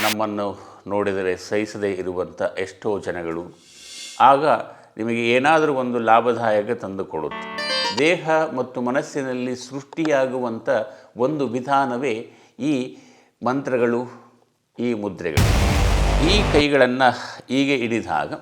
ನಮ್ಮನ್ನು ನೋಡಿದರೆ ಸಹಿಸದೇ ಇರುವಂಥ ಎಷ್ಟೋ ಜನಗಳು, ಆಗ ನಿಮಗೆ ಏನಾದರೂ ಒಂದು ಲಾಭದಾಯಕ ತಂದುಕೊಡುತ್ತೆ ದೇಹ ಮತ್ತು ಮನಸ್ಸಿನಲ್ಲಿ ಸೃಷ್ಟಿಯಾಗುವಂಥ ಒಂದು ವಿಧಾನವೇ ಈ ಮಂತ್ರಗಳು, ಈ ಮುದ್ರೆಗಳು. ಈ ಕೈಗಳನ್ನು ಹೀಗೆ ಹಿಡಿದಾಗ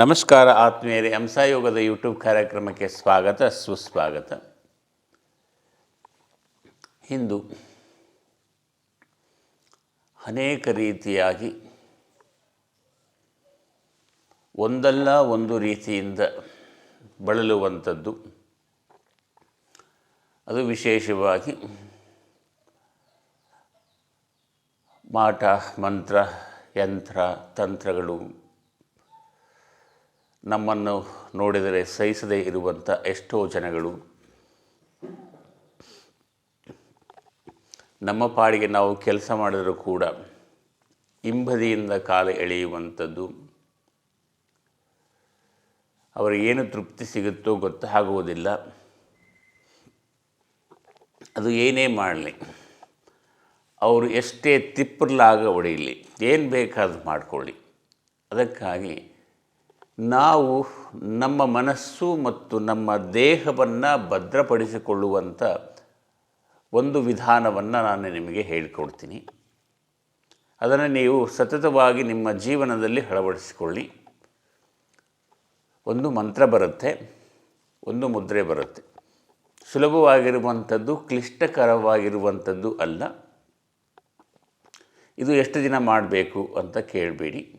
ನಮಸ್ಕಾರ ಆತ್ಮೀಯರೇ ಹಂಸಾಯೋಗದ ಯೂಟ್ಯೂಬ್ ಕಾರ್ಯಕ್ರಮಕ್ಕೆ ಸ್ವಾಗತ, ಸುಸ್ವಾಗತ. ಇಂದು ಅನೇಕ ರೀತಿಯಾಗಿ ಒಂದಲ್ಲ ಒಂದು ರೀತಿಯಿಂದ ಬಳಲುವಂಥದ್ದು. ಅದು ವಿಶೇಷವಾಗಿ ಮಾಟ, ಮಂತ್ರ, ಯಂತ್ರ, ತಂತ್ರಗಳು ನಮ್ಮನ್ನು ನೋಡಿದರೆ ಸಹಿಸದೇ ಇರುವಂಥ ಎಷ್ಟೋ ಜನಗಳು. ನಮ್ಮ ಪಾಡಿಗೆ ನಾವು ಕೆಲಸ ಮಾಡಿದರೂ ಕೂಡ ಹಿಂಬದಿಯಿಂದ ಕಾಲ ಎಳೆಯುವಂಥದ್ದು. ಅವರಿಗೇನು ತೃಪ್ತಿ ಸಿಗುತ್ತೋ ಗೊತ್ತಾಗುವುದಿಲ್ಲ ಅದು ಏನೇ ಮಾಡಲಿ, ಅವರು ಎಷ್ಟೇ ತಿಪ್ಪರ್ಲಾಗ ಹೊಡೆಯಲಿ, ಏನು ಬೇಕಾದ್ರೂ ಮಾಡಿಕೊಳ್ಳಿ. ಅದಕ್ಕಾಗಿ ನಾವು ನಮ್ಮ ಮನಸ್ಸು ಮತ್ತು ನಮ್ಮ ದೇಹವನ್ನು ಭದ್ರಪಡಿಸಿಕೊಳ್ಳುವಂಥ ಒಂದು ವಿಧಾನವನ್ನು ನಾನು ನಿಮಗೆ ಹೇಳಿಕೊಡ್ತೀನಿ. ಅದನ್ನು ನೀವು ಸತತವಾಗಿ ನಿಮ್ಮ ಜೀವನದಲ್ಲಿ ಅಳವಡಿಸಿಕೊಳ್ಳಿ. ಒಂದು ಮಂತ್ರ ಬರುತ್ತೆ, ಒಂದು ಮುದ್ರೆ ಬರುತ್ತೆ. ಸುಲಭವಾಗಿರುವಂಥದ್ದು, ಕ್ಲಿಷ್ಟಕರವಾಗಿರುವಂಥದ್ದು ಅಲ್ಲ. ಇದು ಎಷ್ಟು ದಿನ ಮಾಡಬೇಕು ಅಂತ ಕೇಳಬೇಡಿ.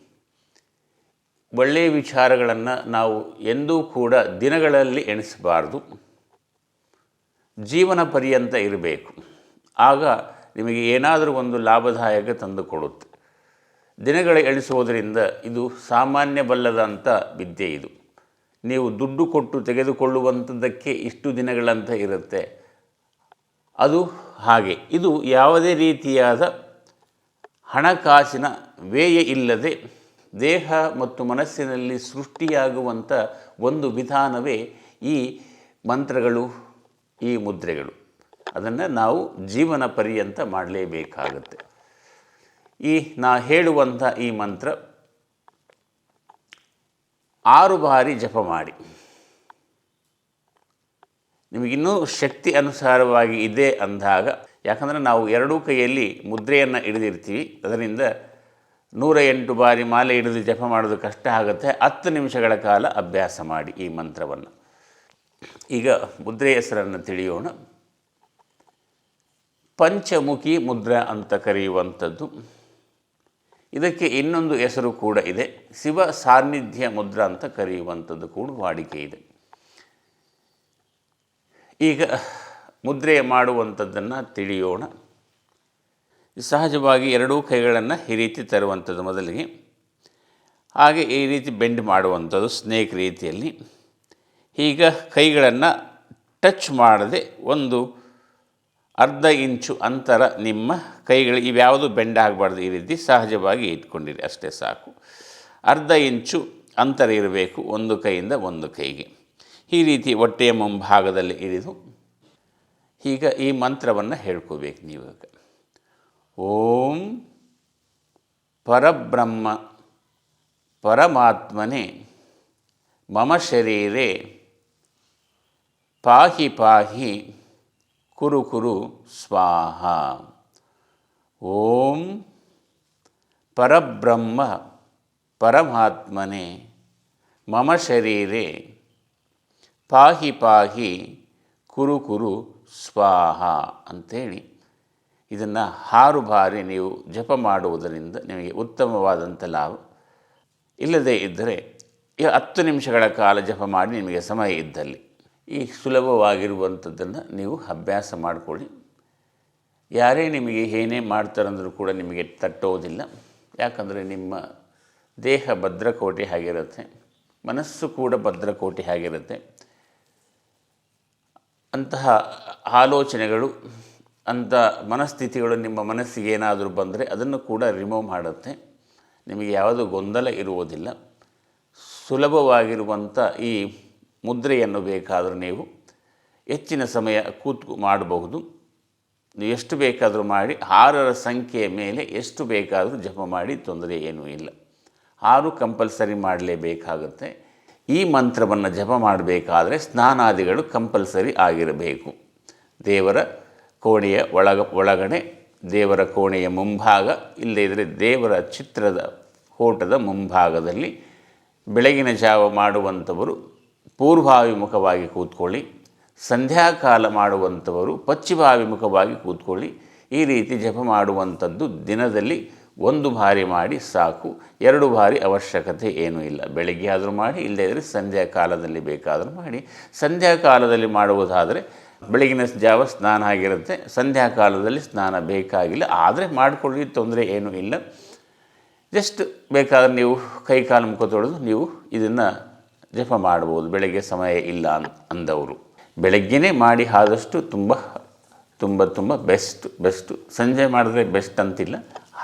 ಒಳ್ಳೆಯ ವಿಚಾರಗಳನ್ನು ನಾವು ಎಂದೂ ಕೂಡ ದಿನಗಳಲ್ಲಿ ಎಣಿಸಬಾರ್ದು. ಜೀವನ ಪರ್ಯಂತ ಇರಬೇಕು. ಆಗ ನಿಮಗೆ ಏನಾದರೂ ಒಂದು ಲಾಭದಾಯಕ ತಂದುಕೊಡುತ್ತೆ. ದಿನಗಳ ಎಣಿಸುವುದರಿಂದ ಇದು ಸಾಮಾನ್ಯ ಬಲ್ಲದಂಥ ವಿದ್ಯೆ ಇದು. ನೀವು ದುಡ್ಡು ಕೊಟ್ಟು ತೆಗೆದುಕೊಳ್ಳುವಂಥದ್ದಕ್ಕೆ ಇಷ್ಟು ದಿನಗಳಂತ ಇರುತ್ತೆ. ಅದು ಹಾಗೆ. ಇದು ಯಾವುದೇ ರೀತಿಯಾದ ಹಣಕಾಸಿನ ವ್ಯಯ ಇಲ್ಲದೆ ದೇಹ ಮತ್ತು ಮನಸ್ಸಿನಲ್ಲಿ ಸೃಷ್ಟಿಯಾಗುವಂಥ ಒಂದು ವಿಧಾನವೇ ಈ ಮಂತ್ರಗಳು, ಈ ಮುದ್ರೆಗಳು. ಅದನ್ನು ನಾವು ಜೀವನ ಪರ್ಯಂತ ಮಾಡಲೇಬೇಕಾಗುತ್ತೆ. ಈ ನಾ ಹೇಳುವಂಥ ಈ ಮಂತ್ರ, ಆರು ಬಾರಿ ಜಪ ಮಾಡಿ. ನಿಮಗಿನ್ನೂ ಶಕ್ತಿ ಅನುಸಾರವಾಗಿ ಇದೆ ಅಂದಾಗ, ಯಾಕಂದರೆ ನಾವು ಎರಡೂ ಕೈಯಲ್ಲಿ ಮುದ್ರೆಯನ್ನು ಹಿಡಿದಿರ್ತೀವಿ. ಅದರಿಂದ ನೂರ ಎಂಟು ಬಾರಿ ಮಾಲೆ ಹಿಡಿದು ಜಪ ಮಾಡೋದು ಕಷ್ಟ ಆಗುತ್ತೆ. ಹತ್ತು ನಿಮಿಷಗಳ ಕಾಲ ಅಭ್ಯಾಸ ಮಾಡಿ ಈ ಮಂತ್ರವನ್ನು. ಈಗ ಮುದ್ರೆ ಹೆಸರನ್ನು ತಿಳಿಯೋಣ. ಪಂಚಮುಖಿ ಮುದ್ರ ಅಂತ ಕರೆಯುವಂಥದ್ದು. ಇದಕ್ಕೆ ಇನ್ನೊಂದು ಹೆಸರು ಕೂಡ ಇದೆ. ಶಿವ ಸಾನ್ನಿಧ್ಯ ಮುದ್ರ ಅಂತ ಕರೆಯುವಂಥದ್ದು ಕೂಡ ವಾಡಿಕೆ ಇದೆ. ಈಗ ಮುದ್ರೆ ಮಾಡುವಂಥದ್ದನ್ನು ತಿಳಿಯೋಣ. ಸಹಜವಾಗಿ ಎರಡೂ ಕೈಗಳನ್ನು ಈ ರೀತಿ ತರುವಂಥದ್ದು ಮೊದಲಿಗೆ. ಹಾಗೆ ಈ ರೀತಿ ಬೆಂಡ್ ಮಾಡುವಂಥದ್ದು ಸ್ನೇಕ್ ರೀತಿಯಲ್ಲಿ. ಈಗ ಕೈಗಳನ್ನು ಟಚ್ ಮಾಡದೆ ಒಂದು ಅರ್ಧ ಇಂಚು ಅಂತರ ನಿಮ್ಮ ಕೈಗಳು ಇವ್ಯಾವುದು ಬೆಂಡ್ ಆಗಬಾರ್ದು ಈ ರೀತಿ ಸಹಜವಾಗಿ ಇಟ್ಕೊಂಡಿರಿ, ಅಷ್ಟೇ ಸಾಕು. ಅರ್ಧ ಇಂಚು ಅಂತರ ಇರಬೇಕು ಒಂದು ಕೈಯಿಂದ ಒಂದು ಕೈಗೆ. ಈ ರೀತಿ ಹೊಟ್ಟೆಯ ಮುಂಭಾಗದಲ್ಲಿ ಇರಿದು. ಈಗ ಈ ಮಂತ್ರವನ್ನು ಹೇಳ್ಕೋಬೇಕು ನೀವು ಓಂ ಪರಬ್ರಹ್ಮ ಪರಮಾತ್ಮನೆ ಮಮ ಶರೀರೆ ಪಾಹಿ ಪಾಹಿ ಕುರು ಕುರು ಸ್ವಾಹ. ಓಂ ಪರಬ್ರಹ್ಮ ಪರಮಾತ್ಮನೆ ಮಮ ಶರೀರೆ ಪಾಹಿ ಪಾಹಿ ಕುರು ಕುರು ಸ್ವಾಹ ಅಂಥೇಳಿ ಇದನ್ನು ಆರು ಬಾರಿ ನೀವು ಜಪ ಮಾಡುವುದರಿಂದ ನಿಮಗೆ ಉತ್ತಮವಾದಂಥ ಲಾಭ. ಇಲ್ಲದೇ ಇದ್ದರೆ ಹತ್ತು ನಿಮಿಷಗಳ ಕಾಲ ಜಪ ಮಾಡಿ ನಿಮಗೆ ಸಮಯ ಇದ್ದಲ್ಲಿ ಈ ಸುಲಭವಾಗಿರುವಂಥದ್ದನ್ನು ನೀವು ಅಭ್ಯಾಸ ಮಾಡಿಕೊಳ್ಳಿ. ಯಾರೇ ನಿಮಗೆ ಏನೇ ಮಾಡ್ತಾರಂದರೂ ಕೂಡ ನಿಮಗೆ ತಟ್ಟೋದಿಲ್ಲ. ಯಾಕಂದರೆ ನಿಮ್ಮ ದೇಹ ಭದ್ರಕೋಟೆ ಆಗಿರುತ್ತೆ. ಮನಸ್ಸು ಕೂಡ ಭದ್ರಕೋಟೆ ಆಗಿರುತ್ತೆ. ಅಂತಹ ಆಲೋಚನೆಗಳು ಅಂಥ ಮನಸ್ಥಿತಿಗಳು ನಿಮ್ಮ ಮನಸ್ಸಿಗೆ ಏನಾದರೂ ಬಂದರೆ ಅದನ್ನು ಕೂಡ ರಿಮೂವ್ ಮಾಡುತ್ತೆ. ನಿಮಗೆ ಯಾವುದೂ ಗೊಂದಲ ಇರುವುದಿಲ್ಲ. ಸುಲಭವಾಗಿರುವಂಥ ಈ ಮುದ್ರೆಯನ್ನು ಬೇಕಾದರೂ ನೀವು ಹೆಚ್ಚಿನ ಸಮಯ ಕೂತ್ಕು ಮಾಡಬಹುದು. ನೀವು ಎಷ್ಟು ಬೇಕಾದರೂ ಮಾಡಿ ಆರರ ಸಂಖ್ಯೆಯ ಮೇಲೆ ಎಷ್ಟು ಬೇಕಾದರೂ ಜಪ ಮಾಡಿ ತೊಂದರೆ ಏನೂ ಇಲ್ಲ. ಆರು ಕಂಪಲ್ಸರಿ ಮಾಡಲೇಬೇಕಾಗುತ್ತೆ. ಈ ಮಂತ್ರವನ್ನು ಜಪ ಮಾಡಬೇಕಾದ್ರೆ ಸ್ನಾನಾದಿಗಳು ಕಂಪಲ್ಸರಿ ಆಗಿರಬೇಕು. ದೇವರ ಕೋಣೆಯ ಒಳಗ, ಒಳಗಡೆ ದೇವರ ಕೋಣೆಯ ಮುಂಭಾಗ, ಇಲ್ಲದೇ ಇದ್ದರೆ ದೇವರ ಚಿತ್ರದ ಫೋಟೋದ ಮುಂಭಾಗದಲ್ಲಿ ಬೆಳಗಿನ ಜಾವ ಮಾಡುವಂಥವರು ಪೂರ್ವಾಭಿಮುಖವಾಗಿ ಕೂತ್ಕೊಳ್ಳಿ, ಸಂಧ್ಯಾಕಾಲ ಮಾಡುವಂಥವರು ಪಶ್ಚಿಮಾಭಿಮುಖವಾಗಿ ಕೂತ್ಕೊಳ್ಳಿ, ಈ ರೀತಿ ಜಪ ಮಾಡುವಂಥದ್ದು ದಿನದಲ್ಲಿ ಒಂದು ಬಾರಿ ಮಾಡಿ ಸಾಕು, ಎರಡು ಬಾರಿ ಅವಶ್ಯಕತೆ ಏನೂ ಇಲ್ಲ. ಬೆಳಗ್ಗೆ ಆದರೂ ಮಾಡಿ, ಇಲ್ಲದೇ ಇದ್ದರೆ ಸಂಧ್ಯಾಕಾಲದಲ್ಲಿ ಬೇಕಾದರೂ ಮಾಡಿ. ಸಂಧ್ಯಾಕಾಲದಲ್ಲಿ ಮಾಡುವುದಾದರೆ ಬೆಳಗಿನ ಜಾವ ಸ್ನಾನ ಆಗಿರುತ್ತೆ, ಸಂಧ್ಯಾ ಕಾಲದಲ್ಲಿ ಸ್ನಾನ ಬೇಕಾಗಿಲ್ಲ, ಆದರೆ ಮಾಡಿಕೊಳ್ಳಿ, ತೊಂದರೆ ಏನೂ ಇಲ್ಲ. ಜಸ್ಟ್ ಬೇಕಾದ್ರೆ ನೀವು ಕೈ ಕಾಲು ಮುಖ ತೊಳೆದು ನೀವು ಇದನ್ನು ಜಪ ಮಾಡ್ಬೋದು, ಬೆಳಗ್ಗೆ ಸಮಯ ಇಲ್ಲ ಅನ್, ಅಂದವರು. ಬೆಳಗ್ಗೆನೇ ಮಾಡಿ ಆದಷ್ಟು ತುಂಬ ತುಂಬ ತುಂಬ ಬೆಸ್ಟ್ ಬೆಸ್ಟು ಸಂಜೆ ಮಾಡಿದ್ರೆ ಬೆಸ್ಟ್ ಅಂತಿಲ್ಲ,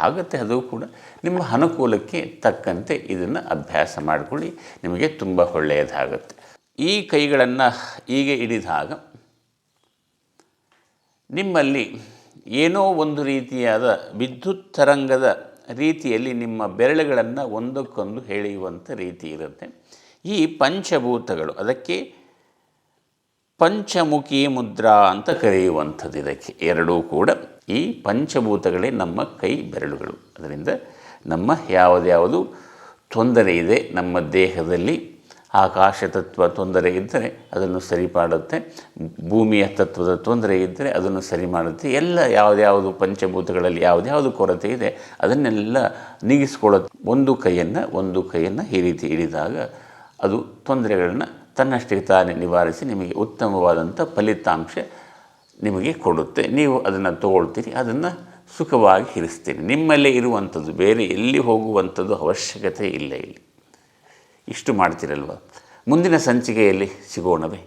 ಆಗುತ್ತೆ ಅದು ಕೂಡ. ನಿಮ್ಮ ಅನುಕೂಲಕ್ಕೆ ತಕ್ಕಂತೆ ಇದನ್ನು ಅಭ್ಯಾಸ ಮಾಡಿಕೊಳ್ಳಿ, ನಿಮಗೆ ತುಂಬ ಒಳ್ಳೆಯದಾಗುತ್ತೆ. ಈ ಕೈಗಳನ್ನು ಹೀಗೆ ಹಿಡಿದಾಗ ನಿಮ್ಮಲ್ಲಿ ಏನೋ ಒಂದು ರೀತಿಯಾದ ವಿದ್ಯುತ್ ತರಂಗದ ರೀತಿಯಲ್ಲಿ ನಿಮ್ಮ ಬೆರಳುಗಳನ್ನು ಒಂದಕ್ಕೊಂದು ಎಳೆಯುವಂಥ ರೀತಿ ಇರುತ್ತೆ. ಈ ಪಂಚಭೂತಗಳು ಅದಕ್ಕೆ ಪಂಚಮುಖಿ ಮುದ್ರಾ ಅಂತ ಕರೆಯುವಂಥದ್ದು ಇದಕ್ಕೆ. ಎರಡೂ ಕೂಡ ಈ ಪಂಚಭೂತಗಳೇ ನಮ್ಮ ಕೈ ಬೆರಳುಗಳು. ಅದರಿಂದ ನಮ್ಮ ಯಾವುದ್ಯಾವುದು ತೊಂದರೆ ಇದೆ ನಮ್ಮ ದೇಹದಲ್ಲಿ ಆಕಾಶ ತತ್ವ ತೊಂದರೆ ಇದ್ದರೆ ಅದನ್ನು ಸರಿ ಮಾಡುತ್ತೆ. ಭೂಮಿಯ ತತ್ವದ ತೊಂದರೆ ಇದ್ದರೆ ಅದನ್ನು ಸರಿ ಮಾಡುತ್ತೆ. ಎಲ್ಲ ಯಾವುದ್ಯಾವುದು ಪಂಚಭೂತಗಳಲ್ಲಿ ಯಾವುದ್ಯಾವುದು ಕೊರತೆ ಇದೆ, ಅದನ್ನೆಲ್ಲ ನೀಗಿಸ್ಕೊಳ್ಳೋ ಒಂದು ಕೈಯನ್ನು ಒಂದು ಕೈಯನ್ನು ಈ ರೀತಿ ಹಿಡಿದಾಗ ಅದು ತೊಂದರೆಗಳನ್ನು ತನ್ನಷ್ಟೇ ತಾನೇ ನಿವಾರಿಸಿ ನಿಮಗೆ ಉತ್ತಮವಾದಂಥ ಫಲಿತಾಂಶ ನಿಮಗೆ ಕೊಡುತ್ತೆ. ನೀವು ಅದನ್ನು ತಗೊಳ್ತೀರಿ, ಅದನ್ನು ಸುಖವಾಗಿ ಇರಿಸ್ತೀರಿ. ನಿಮ್ಮಲ್ಲೇ ಇರುವಂಥದ್ದು, ಬೇರೆ ಎಲ್ಲಿ ಹೋಗುವಂಥದ್ದು ಅವಶ್ಯಕತೆ ಇಲ್ಲ ಇಲ್ಲಿ. ಇಷ್ಟು ಮಾಡ್ತಿರಲ್ವ? ಮುಂದಿನ ಸಂಚಿಕೆಯಲ್ಲಿ ಸಿಗೋಣವೇ.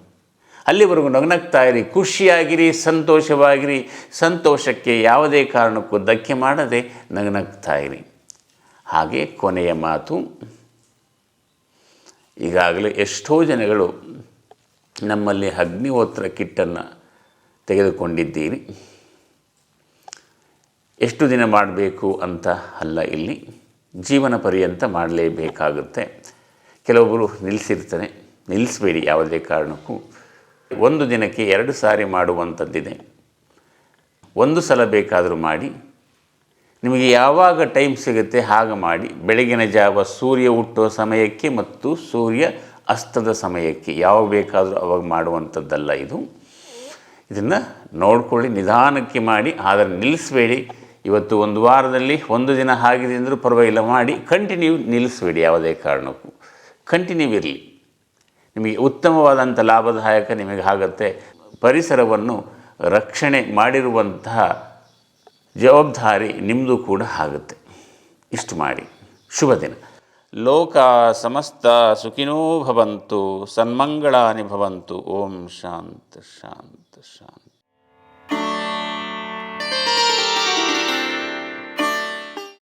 ಅಲ್ಲಿವರೆಗೂ ನಗ್ನಗ್ತಾ ಇರಿ ಖುಷಿಯಾಗಿರಿ, ಸಂತೋಷವಾಗಿರಿ. ಸಂತೋಷಕ್ಕೆ ಯಾವುದೇ ಕಾರಣಕ್ಕೂ ಧಕ್ಕೆ ಮಾಡದೆ ನಗ್ನಗ್ತಾ ಇರಿ ಹಾಗೆ ಕೊನೆಯ ಮಾತು. ಈಗಾಗಲೇ ಎಷ್ಟೋ ಜನಗಳು ನಮ್ಮಲ್ಲಿ ಅಗ್ನಿಹೋತ್ರ ಕಿಟ್ಟನ್ನು ತೆಗೆದುಕೊಂಡಿದ್ದೀರಿ. ಎಷ್ಟು ದಿನ ಮಾಡಬೇಕು ಅಂತ ಅಲ್ಲ ಇಲ್ಲಿ. ಜೀವನ ಪರ್ಯಂತ ಮಾಡಲೇಬೇಕಾಗುತ್ತೆ. ಕೆಲವೊಬ್ಬರು ನಿಲ್ಲಿಸಿರ್ತಾನೆ ನಿಲ್ಲಿಸಬೇಡಿ ಯಾವುದೇ ಕಾರಣಕ್ಕೂ. ಒಂದು ದಿನಕ್ಕೆ ಎರಡು ಸಾರಿ ಮಾಡುವಂಥದ್ದಿದೆ. ಒಂದು ಸಲ ಬೇಕಾದರೂ ಮಾಡಿ. ನಿಮಗೆ ಯಾವಾಗ ಟೈಮ್ ಸಿಗುತ್ತೆ ಹಾಗೆ ಮಾಡಿ. ಬೆಳಗಿನ ಜಾವ ಸೂರ್ಯ ಹುಟ್ಟುವ ಸಮಯಕ್ಕೆ ಮತ್ತು ಸೂರ್ಯ ಅಸ್ತದ ಸಮಯಕ್ಕೆ ಯಾವಾಗ ಬೇಕಾದರೂ ಅವಾಗ ಮಾಡುವಂಥದ್ದಲ್ಲ ಇದು. ಇದನ್ನು ನೋಡ್ಕೊಳ್ಳಿ, ನಿಧಾನಕ್ಕೆ ಮಾಡಿ. ಆದರೆ ನಿಲ್ಲಿಸಬೇಡಿ. ಇವತ್ತು ಒಂದು ವಾರದಲ್ಲಿ ಒಂದು ದಿನ ಆಗಿದೆ ಅಂದರೂ ಪರವಾಗಿಲ್ಲ, ಮಾಡಿ. ಕಂಟಿನ್ಯೂ ನಿಲ್ಲಿಸಬೇಡಿ ಯಾವುದೇ ಕಾರಣಕ್ಕೂ. ಕಂಟಿನ್ಯೂ ಇರಲಿ ನಿಮಗೆ ಉತ್ತಮವಾದಂಥ ಲಾಭದಾಯಕ ನಿಮಗೆ ಆಗುತ್ತೆ. ಪರಿಸರವನ್ನು ರಕ್ಷಣೆ ಮಾಡಿರುವಂತಹ ಜವಾಬ್ದಾರಿ ನಿಮ್ಮದು ಕೂಡ ಆಗುತ್ತೆ. ಇಷ್ಟು ಮಾಡಿ. ಶುಭ ದಿನ. ಲೋಕ ಸಮಸ್ತ ಸುಖಿನೋ ಭವಂತು, ಸನ್ಮಂಗಳಾನಿ ಭವಂತು. ಓಂ ಶಾಂತ ಶಾಂತ ಶಾಂತ.